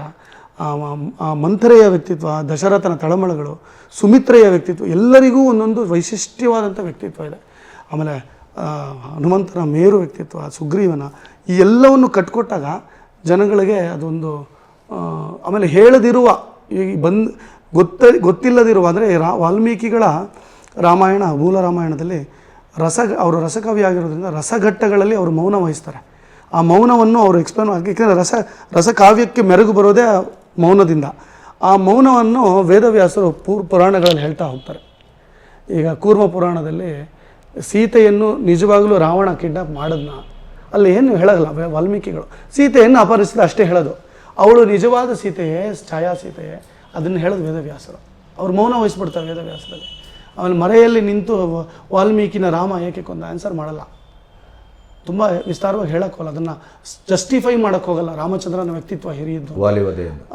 ಆ ಮಂಥರೆಯ ವ್ಯಕ್ತಿತ್ವ ದಶರಥನ ತಳಮಳಗಳು, ಸುಮಿತ್ರೆಯ ವ್ಯಕ್ತಿತ್ವ, ಎಲ್ಲರಿಗೂ ಒಂದೊಂದು ವೈಶಿಷ್ಟ್ಯವಾದಂಥ ವ್ಯಕ್ತಿತ್ವ ಇದೆ. ಆಮೇಲೆ ಹನುಮಂತನ ಮೇರು ವ್ಯಕ್ತಿತ್ವ ಸುಗ್ರೀವನ, ಈ ಎಲ್ಲವನ್ನು ಕಟ್ಕೊಟ್ಟಾಗ ಜನಗಳಿಗೆ ಅದೊಂದು ಆಮೇಲೆ ಹೇಳದಿರುವ, ಈ ಬಂದು, ಗೊತ್ತ, ಗೊತ್ತಿಲ್ಲದಿರುವ, ಅಂದರೆ ರಾ, ವಾಲ್ಮೀಕಿಗಳ ರಾಮಾಯಣ, ಮೂಲ ರಾಮಾಯಣದಲ್ಲಿ ರಸ, ಅವರು ರಸಕವಿ ಆಗಿರೋದ್ರಿಂದ ರಸಘಟ್ಟಗಳಲ್ಲಿ ಅವರು ಮೌನ ವಹಿಸ್ತಾರೆ. ಆ ಮೌನವನ್ನು ಅವರು ಎಕ್ಸ್ಪ್ಲೇನ್ ಯಾಕೆಂದರೆ ರಸ, ರಸಕಾವ್ಯಕ್ಕೆ ಮೆರುಗು ಬರೋದೇ ಮೌನದಿಂದ. ಆ ಮೌನವನ್ನು ವೇದವ್ಯಾಸರು ಪೂರ್ ಪುರಾಣಗಳಲ್ಲಿ ಹೇಳ್ತಾ ಹೋಗ್ತಾರೆ. ಈಗ ಕೂರ್ಮ ಪುರಾಣದಲ್ಲಿ ಸೀತೆಯನ್ನು ನಿಜವಾಗಲೂ ರಾವಣ ಕಿಡ್ನಾಪ್ ಮಾಡಿದ್ನ. ಅಲ್ಲಿ ಏನು ಹೇಳೋಲ್ಲ, ವಾಲ್ಮೀಕಿಗಳು. ಸೀತೆಯನ್ನು ಅಪಹರಿಸಿದ ಅಷ್ಟೇ ಹೇಳೋದು. ಅವಳು ನಿಜವಾದ ಸೀತೆಯೇ ಛಾಯಾ ಸೀತೆಯೇ ಅದನ್ನು ಹೇಳೋದು ವೇದವ್ಯಾಸರು. ಅವ್ರು ಮೌನ ವಹಿಸ್ಬಿಡ್ತಾರೆ ವೇದವ್ಯಾಸದಲ್ಲಿ ಆಮೇಲೆ ಮರೆಯಲ್ಲಿ ನಿಂತು ವಾಲ್ಮೀಕಿನ ರಾಮ ಏಕೆ ಕೊಂದ ಆನ್ಸರ್ ಮಾಡಲ್ಲ. ತುಂಬ ವಿಸ್ತಾರವಾಗಿ ಹೇಳಕ್ಕೆ ಹೋಗಲ್ಲ. ಅದನ್ನು ಜಸ್ಟಿಫೈ ಮಾಡೋಕ್ಕೆ ಹೋಗಲ್ಲ. ರಾಮಚಂದ್ರನ ವ್ಯಕ್ತಿತ್ವ ಹಿರಿಯದ್ದು.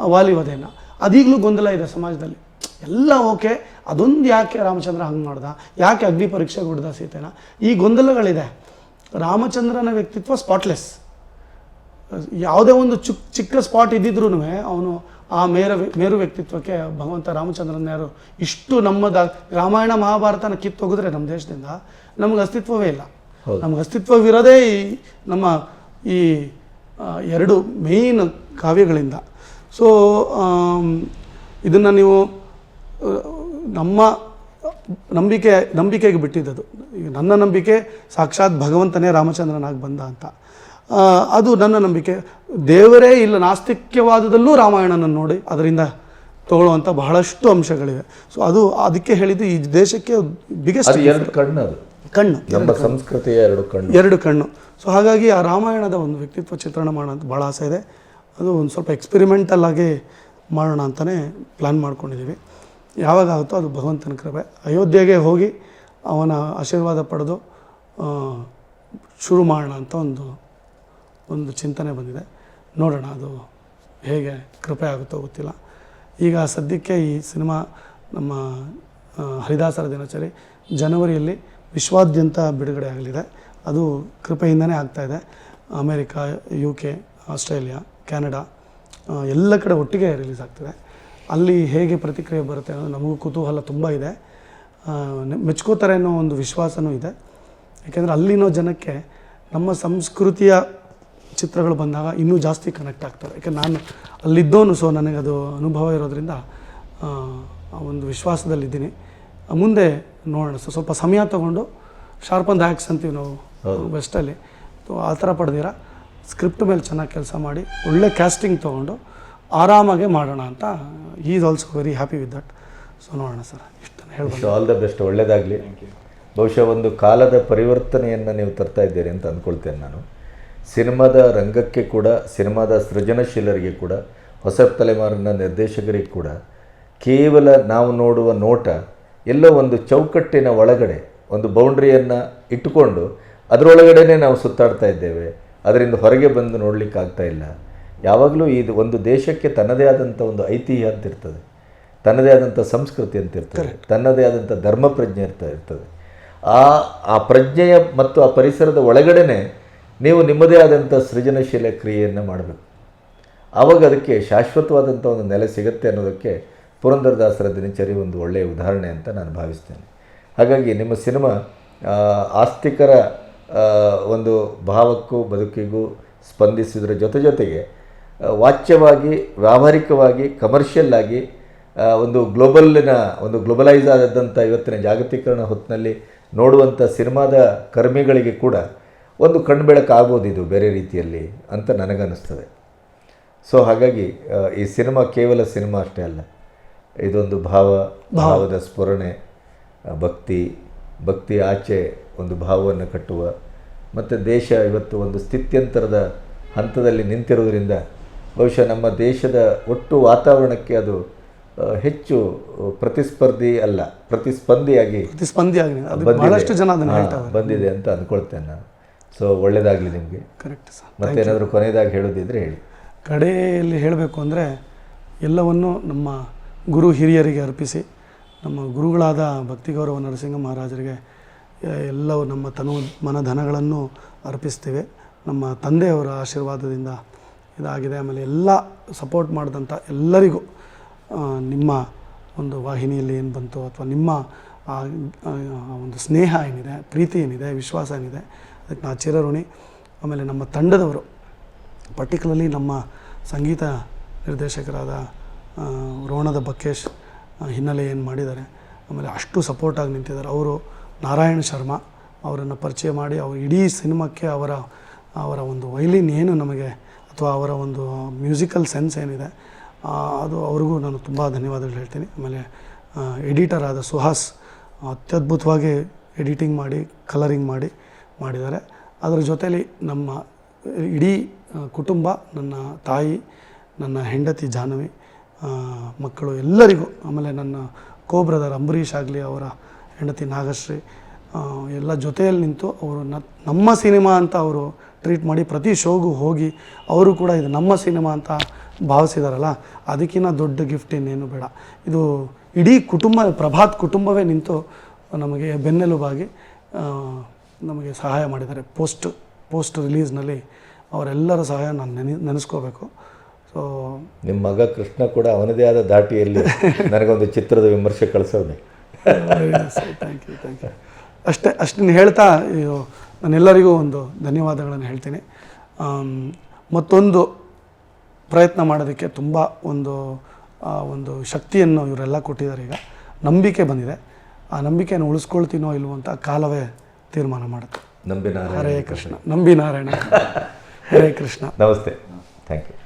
ವಾಲಿವದೆಯನ್ನ ಅದೀಗಲೂ ಗೊಂದಲ ಇದೆ ಸಮಾಜದಲ್ಲಿ. ಎಲ್ಲ ಓಕೆ. ಅದೊಂದು ಯಾಕೆ ರಾಮಚಂದ್ರ ಹಂಗೆ ಮಾಡ್ದ? ಯಾಕೆ ಅಗ್ನಿ ಪರೀಕ್ಷೆ ಹೊಡೆದ ಸೀತೆನ? ಈ ಗೊಂದಲಗಳಿದೆ. ರಾಮಚಂದ್ರನ ವ್ಯಕ್ತಿತ್ವ ಸ್ಪಾಟ್ಲೆಸ್ ಯಾವುದೇ ಒಂದು ಚಿಕ್ಕ ಚಿಕ್ಕ ಸ್ಪಾಟ್ ಇದ್ದಿದ್ರೂ ಅವನು ಆ ಮೇರ ಮೇರು ವ್ಯಕ್ತಿತ್ವಕ್ಕೆ ಭಗವಂತ ರಾಮಚಂದ್ರನ ಯಾರು ಇಷ್ಟು ನಮ್ಮದ ರಾಮಾಯಣ ಮಹಾಭಾರತನ ಕಿತ್ತೊಗೆದ್ರೆ ನಮ್ಮ ದೇಶದಿಂದ ನಮಗೆ ಅಸ್ತಿತ್ವವೇ ಇಲ್ಲ. ನಮ್ಗೆ ಅಸ್ತಿತ್ವವಿರೋದೇ ಈ ನಮ್ಮ ಈ ಎರಡು ಮೇಯ್ನ್ ಕಾವ್ಯಗಳಿಂದ. ಸೊ ಇದನ್ನು ನೀವು ನಮ್ಮ ನಂಬಿಕೆ ನಂಬಿಕೆಗೆ ಬಿಟ್ಟಿದ್ದದು ಈಗ ನನ್ನ ನಂಬಿಕೆ ಸಾಕ್ಷಾತ್ ಭಗವಂತನೇ ರಾಮಚಂದ್ರನಾಗಿ ಬಂದ ಅಂತ. ಅದು ನನ್ನ ನಂಬಿಕೆ. ದೇವರೇ ಇಲ್ಲ ನಾಸ್ತಿಕ್ಯವಾದದಲ್ಲೂ ರಾಮಾಯಣನ ನೋಡಿ ಅದರಿಂದ ತಗೊಳ್ಳುವಂಥ ಬಹಳಷ್ಟು ಅಂಶಗಳಿವೆ. ಸೊ ಅದು ಅದಕ್ಕೆ ಹೇಳಿದ್ದು ಈ ದೇಶಕ್ಕೆ ಬಿಗ್ಗೆಸ್ಟ್ ಎರಡು ಕಣ್ಣು ಅದು. ಕಣ್ಣು. ನಮ್ಮ ಸಂಸ್ಕೃತಿಯ ಎರಡು ಕಣ್ಣು. ಎರಡು ಕಣ್ಣು. ಸೊ ಹಾಗಾಗಿ ಆ ರಾಮಾಯಣದ ಒಂದು ವ್ಯಕ್ತಿತ್ವ ಚಿತ್ರಣ ಮಾಡೋಣ ಅಂತ ಭಾಳ ಆಸೆ ಇದೆ. ಅದು ಒಂದು ಸ್ವಲ್ಪ ಎಕ್ಸ್ಪೆರಿಮೆಂಟಲ್ ಆಗಿ ಮಾಡೋಣ ಅಂತಲೇ ಪ್ಲ್ಯಾನ್ ಮಾಡ್ಕೊಂಡಿದ್ದೀವಿ. ಯಾವಾಗ ಆಗುತ್ತೋ ಅದು ಭಗವಂತನ ಕೃಪೆ. ಅಯೋಧ್ಯೆಗೆ ಹೋಗಿ ಅವನ ಆಶೀರ್ವಾದ ಪಡೆದು ಶುರು ಮಾಡೋಣ ಅಂತ ಒಂದು ಒಂದು ಚಿಂತನೆ ಬಂದಿದೆ. ನೋಡೋಣ ಅದು ಹೇಗೆ ಕೃಪೆ ಆಗುತ್ತೋ ಗೊತ್ತಿಲ್ಲ. ಈಗ ಸದ್ಯಕ್ಕೆ ಈ ಸಿನಿಮಾ ನಮ್ಮ ಹರಿದಾಸರ ದಿನಚರಿ ಜನವರಿಯಲ್ಲಿ ವಿಶ್ವಾದ್ಯಂತ ಬಿಡುಗಡೆ ಆಗಲಿದೆ. ಅದು ಕೃಪೆಯಿಂದನೇ ಆಗ್ತಾಯಿದೆ America U K Australia, Canada ಎಲ್ಲ ಕಡೆ ಒಟ್ಟಿಗೆ ರಿಲೀಸ್ ಆಗ್ತಿದೆ. ಅಲ್ಲಿ ಹೇಗೆ ಪ್ರತಿಕ್ರಿಯೆ ಬರುತ್ತೆ ಅನ್ನೋದು ನಮಗೂ ಕುತೂಹಲ ತುಂಬ ಇದೆ. ಮೆಚ್ಕೋತಾರೆ ಅನ್ನೋ ಒಂದು ವಿಶ್ವಾಸವೂ ಇದೆ. ಯಾಕೆಂದರೆ ಅಲ್ಲಿನೋ ಜನಕ್ಕೆ ನಮ್ಮ ಸಂಸ್ಕೃತಿಯ ಚಿತ್ರಗಳು ಬಂದಾಗ ಇನ್ನೂ ಜಾಸ್ತಿ ಕನೆಕ್ಟ್ ಆಗ್ತಾರೆ ಯಾಕೆ ನಾನು ಅಲ್ಲಿದ್ದೋನು ಸೊ ನನಗೆ ಅದು ಅನುಭವ ಇರೋದರಿಂದ ಒಂದು ವಿಶ್ವಾಸದಲ್ಲಿದ್ದೀನಿ. ಮುಂದೆ ನೋಡೋಣ. ಸೊ ಸ್ವಲ್ಪ ಸಮಯ ತಗೊಂಡು ಅಂದ್ ಆ್ಯಕ್ಸ್ ಅಂತೀವಿ ನಾವು ಬೆಸ್ಟಲ್ಲಿ ಸೊ ಆ ಥರ ಪಡೆದಿರ? ಸ್ಕ್ರಿಪ್ಟ್ ಮೇಲೆ ಚೆನ್ನಾಗಿ ಕೆಲಸ ಮಾಡಿ ಒಳ್ಳೆ ಕ್ಯಾಸ್ಟಿಂಗ್ ತೊಗೊಂಡು ಆರಾಮಾಗೆ ಮಾಡೋಣ ಅಂತ is also very happy with that so ನೋಡೋಣ ಸರ್ ಇಷ್ಟನ್ನು ಹೇಳ್ಬೋದು. ಆಲ್ ದ ಬೆಸ್ಟ್ ಒಳ್ಳೆಯದಾಗಲಿ ಬಹುಶಃ ಒಂದು ಕಾಲದ ಪರಿವರ್ತನೆಯನ್ನು ನೀವು ತರ್ತಾ ಇದ್ದೀರಿ ಅಂತ ಅಂದ್ಕೊಳ್ತೇನೆ ನಾನು. ಸಿನಿಮಾದ ರಂಗಕ್ಕೆ ಕೂಡ ಸಿನಿಮಾದ ಸೃಜನಶೀಲರಿಗೆ ಕೂಡ ಹೊಸ ತಲೆಮಾರಿನ ನಿರ್ದೇಶಕರಿಗೆ ಕೂಡ ಕೇವಲ ನಾವು ನೋಡುವ ನೋಟ ಎಲ್ಲ ಒಂದು ಚೌಕಟ್ಟಿನ ಒಳಗಡೆ ಒಂದು ಬೌಂಡ್ರಿಯನ್ನು ಇಟ್ಟುಕೊಂಡು ಅದರೊಳಗಡೆನೇ ನಾವು ಸುತ್ತಾಡ್ತಾ ಇದ್ದೇವೆ. ಅದರಿಂದ ಹೊರಗೆ ಬಂದು ನೋಡಲಿಕ್ಕೆ ಆಗ್ತಾ ಇಲ್ಲ. ಯಾವಾಗಲೂ ಇದು ಒಂದು ದೇಶಕ್ಕೆ ತನ್ನದೇ ಆದಂಥ ಒಂದು ಐತಿಹ್ಯ ಅಂತ ಇರ್ತದೆ. ತನ್ನದೇ ಆದಂಥ ಸಂಸ್ಕೃತಿ ಅಂತ ಇರ್ತದೆ. ತನ್ನದೇ ಆದಂಥ ಧರ್ಮ ಪ್ರಜ್ಞೆ ಇರ್ತಾ ಇರ್ತದೆ. ಆ ಆ ಪ್ರಜ್ಞೆಯ ಮತ್ತು ಆ ಪರಿಸರದ ಒಳಗಡೆನೆ ನೀವು ನಿಮ್ಮದೇ ಆದಂಥ ಸೃಜನಶೀಲ ಕ್ರಿಯೆಯನ್ನು ಮಾಡಬೇಕು. ಆವಾಗ ಅದಕ್ಕೆ ಶಾಶ್ವತವಾದಂಥ ಒಂದು ನೆಲೆ ಸಿಗುತ್ತೆ ಅನ್ನೋದಕ್ಕೆ ಪುರಂದರದಾಸರ ದಿನಚರಿ ಒಂದು ಒಳ್ಳೆಯ ಉದಾಹರಣೆ ಅಂತ ನಾನು ಭಾವಿಸ್ತೇನೆ. ಹಾಗಾಗಿ ನಿಮ್ಮ ಸಿನಿಮಾ ಆಸ್ತಿಕರ ಒಂದು ಭಾವಕ್ಕೂ ಬದುಕಿಗೂ ಸ್ಪಂದಿಸಿದ್ರ ಜೊತೆ ಜೊತೆಗೆ ವಾಚ್ಯವಾಗಿ, ವ್ಯಾವಹಾರಿಕವಾಗಿ ಕಮರ್ಷಿಯಲ್ ಆಗಿ ಒಂದು ಗ್ಲೋಬಲ್ಲಿನ ಒಂದು ಗ್ಲೋಬಲೈಸ್ ಆದಂಥ ಇವತ್ತಿನ ಜಾಗತೀಕರಣ ಹೊತ್ತಿನಲ್ಲಿ ನೋಡುವಂಥ ಸಿನಿಮಾದ ಕರ್ಮಿಗಳಿಗೆ ಕೂಡ ಒಂದು ಕಣ್ಬೆಳಕಾಗ್ಬೋದು ಇದು ಬೇರೆ ರೀತಿಯಲ್ಲಿ ಅಂತ ನನಗನ್ನಿಸ್ತದೆ. ಸೊ ಹಾಗಾಗಿ ಈ ಸಿನಿಮಾ ಕೇವಲ ಸಿನಿಮಾ ಅಷ್ಟೇ ಅಲ್ಲ ಇದೊಂದು ಭಾವ ಭಾವದ ಸ್ಫುರಣೆ ಭಕ್ತಿ ಭಕ್ತಿ ಆಚೆ ಒಂದು ಭಾವವನ್ನು ಕಟ್ಟುವ ಮತ್ತು ದೇಶ ಇವತ್ತು ಒಂದು ಸ್ಥಿತ್ಯಂತರದ ಹಂತದಲ್ಲಿ ನಿಂತಿರೋದ್ರಿಂದ ಬಹುಶಃ ನಮ್ಮ ದೇಶದ ಒಟ್ಟು ವಾತಾವರಣಕ್ಕೆ ಅದು ಹೆಚ್ಚು ಪ್ರತಿಸ್ಪರ್ಧಿ ಅಲ್ಲ ಪ್ರತಿಸ್ಪಂದಿಯಾಗಿ ಪ್ರತಿಸ್ಪಂದಿಯಾಗಿ. ಬಹಳಷ್ಟು ಜನ ಬಂದಿದೆ ಅಂತ ಅಂದ್ಕೊಳ್ತೇನೆ ನಾನು. ಸೊ ಒಳ್ಳೆಯದಾಗಲಿ ನಿಮಗೆ. ಕರೆಕ್ಟ್ ಸರ್ ಮತ್ತೇನಾದರೂ ಕೊನೆಯದಾಗಿ ಹೇಳೋದಿದ್ರೆ ಹೇಳಿ. ಕಡೆಯಲ್ಲಿ ಹೇಳಬೇಕು ಅಂದರೆ ಎಲ್ಲವನ್ನು ನಮ್ಮ ಗುರು ಹಿರಿಯರಿಗೆ ಅರ್ಪಿಸಿ ನಮ್ಮ ಗುರುಗಳಾದ ಭಕ್ತಿಗೌರವ ನರಸಿಂಹ ಮಹಾರಾಜರಿಗೆ ಎಲ್ಲವೂ ನಮ್ಮ ತನು ಮನಧನಗಳನ್ನು ಅರ್ಪಿಸ್ತೀವಿ. ನಮ್ಮ ತಂದೆಯವರ ಆಶೀರ್ವಾದದಿಂದ ಇದಾಗಿದೆ. ಆಮೇಲೆ ಎಲ್ಲ ಸಪೋರ್ಟ್ ಮಾಡಿದಂಥ ಎಲ್ಲರಿಗೂ ನಿಮ್ಮ ಒಂದು ವಾಹಿನಿಯಲ್ಲಿ ಏನು ಬಂತು ಅಥವಾ ನಿಮ್ಮ ಒಂದು ಸ್ನೇಹ ಏನಿದೆ ಪ್ರೀತಿ ಏನಿದೆ ವಿಶ್ವಾಸ ಏನಿದೆ ಅದಕ್ಕೆ ನಾ ಚಿರಋಣಿ. ಆಮೇಲೆ ನಮ್ಮ ತಂಡದವರು ಪರ್ಟಿಕ್ಯುಲರ್ಲಿ ನಮ್ಮ ಸಂಗೀತ ನಿರ್ದೇಶಕರಾದ ರೋಣದ ಬಕೇಶ್ ಹಿನ್ನೆಲೆ ಏನು ಮಾಡಿದ್ದಾರೆ, ಆಮೇಲೆ ಅಷ್ಟು ಸಪೋರ್ಟಾಗಿ ನಿಂತಿದ್ದಾರೆ. ಅವರು ನಾರಾಯಣ್ ಶರ್ಮಾ ಅವರನ್ನು ಪರಿಚಯ ಮಾಡಿ ಅವರು ಇಡೀ ಸಿನಿಮಾಕ್ಕೆ ಅವರ ಅವರ ಒಂದು ವೈಲಿನ್ ಏನು ನಮಗೆ ಅಥವಾ ಅವರ ಒಂದು ಮ್ಯೂಸಿಕಲ್ ಸೆನ್ಸ್ ಏನಿದೆ ಅದು ಅವ್ರಿಗೂ ನಾನು ತುಂಬ ಧನ್ಯವಾದಗಳು ಹೇಳ್ತೀನಿ. ಆಮೇಲೆ ಎಡಿಟರ್ ಆದ ಸುಹಾಸ್ ಅತ್ಯದ್ಭುತವಾಗಿ ಎಡಿಟಿಂಗ್ ಮಾಡಿ ಕಲರಿಂಗ್ ಮಾಡಿ ಮಾಡಿದ್ದಾರೆ. ಅದರ ಜೊತೆಯಲ್ಲಿ ನಮ್ಮ, ಇಡೀ ಕುಟುಂಬ, ನನ್ನ ತಾಯಿ, ನನ್ನ ಹೆಂಡತಿ ಜಾಹ್ನವಿ ಮಕ್ಕಳು ಎಲ್ಲರಿಗೂ, ಆಮೇಲೆ ನನ್ನ ಕೋ ಬ್ರದರ್ ಅಂಬರೀಷ್ ಆಗಲಿ, ಅವರ ಹೆಂಡತಿ ನಾಗಶ್ರೀ ಎಲ್ಲ ಜೊತೆಯಲ್ಲಿ ನಿಂತು ಅವರು ನಮ್ಮ ಸಿನಿಮಾ ಅಂತ ಅವರು ಟ್ರೀಟ್ ಮಾಡಿ ಪ್ರತಿ ಶೋಗೂ ಹೋಗಿ ಅವರು ಕೂಡ ಇದು ನಮ್ಮ ಸಿನಿಮಾ ಅಂತ ಭಾವಿಸಿದಾರಲ್ಲ ಅದಕ್ಕಿಂತ ದೊಡ್ಡ ಗಿಫ್ಟ್ ಇನ್ನೇನು ಬೇಡ. ಇದು ಇಡೀ ಕುಟುಂಬ, ಪ್ರಭಾತ್ ಕುಟುಂಬವೇ ನಿಂತು ನಮಗೆ ಬೆನ್ನೆಲುಬಾಗಿ ನಮಗೆ ಸಹಾಯ ಮಾಡಿದ್ದಾರೆ. ಪೋಸ್ಟ್ ಪೋಸ್ಟ್ ರಿಲೀಸ್ನಲ್ಲಿ ಅವರೆಲ್ಲರ ಸಹಾಯ ನಾನು ನೆನೆ ನೆನೆಸ್ಕೋಬೇಕು. ಸೊ ನಿಮ್ಮ ಮಗ ಕೃಷ್ಣ ಕೂಡ ಅವನದೇ ಆದ ದಾಟಿಯಲ್ಲಿ ನನಗೊಂದು ಚಿತ್ರದ ವಿಮರ್ಶೆ ಕಳಿಸೋದೆ ಥ್ಯಾಂಕ್ ಯು ಥ್ಯಾಂಕ್ ಯು ಅಷ್ಟೇ ಅಷ್ಟನ್ನು ಹೇಳ್ತಾ ನಾನೆಲ್ಲರಿಗೂ ಒಂದು ಧನ್ಯವಾದಗಳನ್ನು ಹೇಳ್ತೀನಿ. ಮತ್ತೊಂದು ಪ್ರಯತ್ನ ಮಾಡೋದಕ್ಕೆ ತುಂಬ ಒಂದು ಒಂದು ಶಕ್ತಿಯನ್ನು ಇವರೆಲ್ಲ ಕೊಟ್ಟಿದ್ದಾರೆ ಈಗ. ನಂಬಿಕೆ ಬಂದಿದೆ. ಆ ನಂಬಿಕೆಯನ್ನು ಉಳಿಸ್ಕೊಳ್ತೀನೋ ಇಲ್ವೋ ಅಂತ ಕಾಲವೇ ತೀರ್ಮಾನ ಮಾಡುತ್ತೆ. ನಂಬಿ ನಾರಾಯಣ ಹರೇ ಕೃಷ್ಣ. ನಂಬಿ ನಾರಾಯಣ ಹರೇ ಕೃಷ್ಣ. ನಮಸ್ತೆ. Thank you